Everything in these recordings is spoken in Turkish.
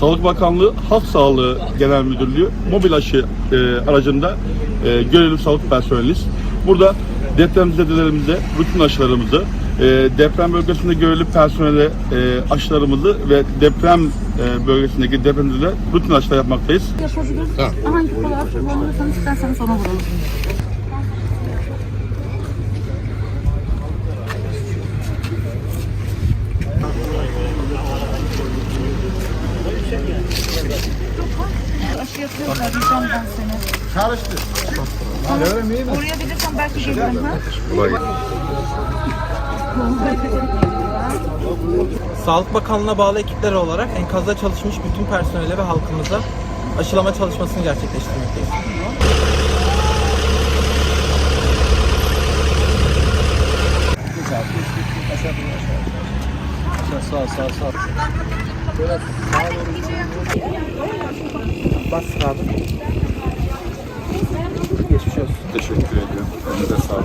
Sağlık Bakanlığı Halk Sağlığı Genel Müdürlüğü mobil aşı e, aracında e, görevli sağlık personeliyiz. Burada depremzedelerimize rutin aşılarımızı, e, deprem bölgesinde görevli personele e, aşılarımızı ve deprem e, bölgesindeki depremzedelere rutin aşılar yapmaktayız. yapabiliriz. Hangi fotoğraf kullanıyorsanız isterseniz ona vuralım. Yapıyoruz. Arayacağım ben. Sağlık Bakanlığı'na bağlı ekipler olarak enkazda çalışmış bütün personele ve halkımıza aşılama çalışmasını gerçekleştirmekteyiz. Bastır abi. Geçmiş olsun. Teşekkür ediyorum. Elinize sağlık.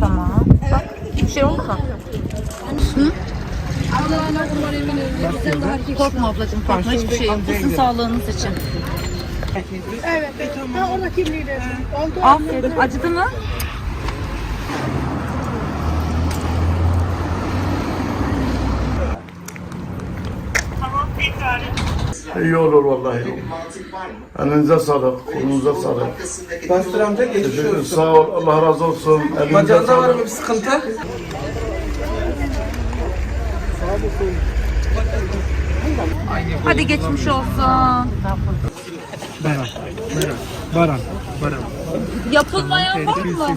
Tamam. Bak bir şey oldu mu? Korkma ablacığım korkma hiçbir şey yok. Sizin sağlığınız için. Evet. Ha, ona kimliği de. Oldu. Aferin. Acıdı mı? İyi olur vallahi. Elinize sağlık, kolunuza sağlık. Bastır amca geçmiş olsun. Sağ ol, Allah razı olsun. Elinize Bacağınızda var mı bir sıkıntı? Hadi geçmiş olsun. Baran. Baran. Baran. Yapılmayan var mı?